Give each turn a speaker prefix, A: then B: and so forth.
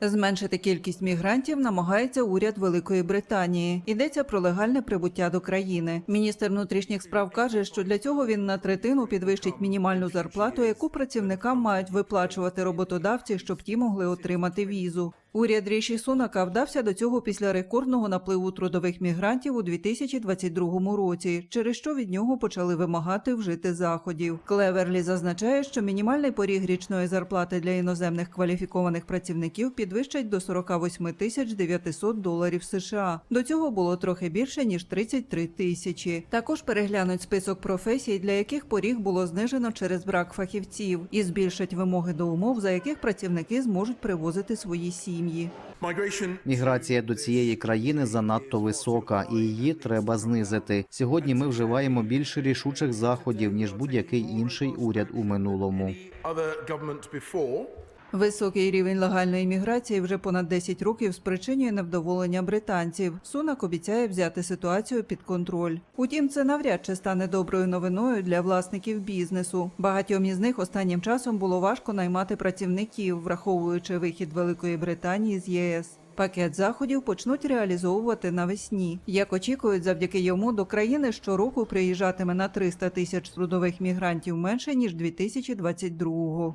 A: Зменшити кількість мігрантів намагається уряд Великої Британії. Йдеться про легальне прибуття до країни. Міністр внутрішніх справ каже, що для цього він на третину підвищить мінімальну зарплату, яку працівникам мають виплачувати роботодавці, щоб ті могли отримати візу. Уряд Ріші Сунака вдався до цього після рекордного напливу трудових мігрантів у 2022 році, через що від нього почали вимагати вжити заходів. Клеверлі зазначає, що мінімальний поріг річної зарплати для іноземних кваліфікованих працівників підвищать до 48 тисяч 900 доларів США. До цього було трохи більше ніж 33 тисячі. Також переглянуть список професій, для яких поріг було знижено через брак фахівців, і збільшать вимоги до умов, за яких працівники зможуть привозити свої сім'ї.
B: Migration
C: Міграція до цієї країни занадто висока, і її треба знизити. Сьогодні ми вживаємо більше рішучих заходів ніж будь-який інший уряд у минулому.
A: Високий рівень легальної міграції вже понад 10 років спричинює невдоволення британців. Сунак обіцяє взяти ситуацію під контроль. Утім, це навряд чи стане доброю новиною для власників бізнесу. Багатьом із них останнім часом було важко наймати працівників, враховуючи вихід Великої Британії з ЄС. Пакет заходів почнуть реалізовувати навесні. Як очікують, завдяки йому до країни щороку приїжджатиме на 300 тисяч трудових мігрантів менше ніж 2022-го.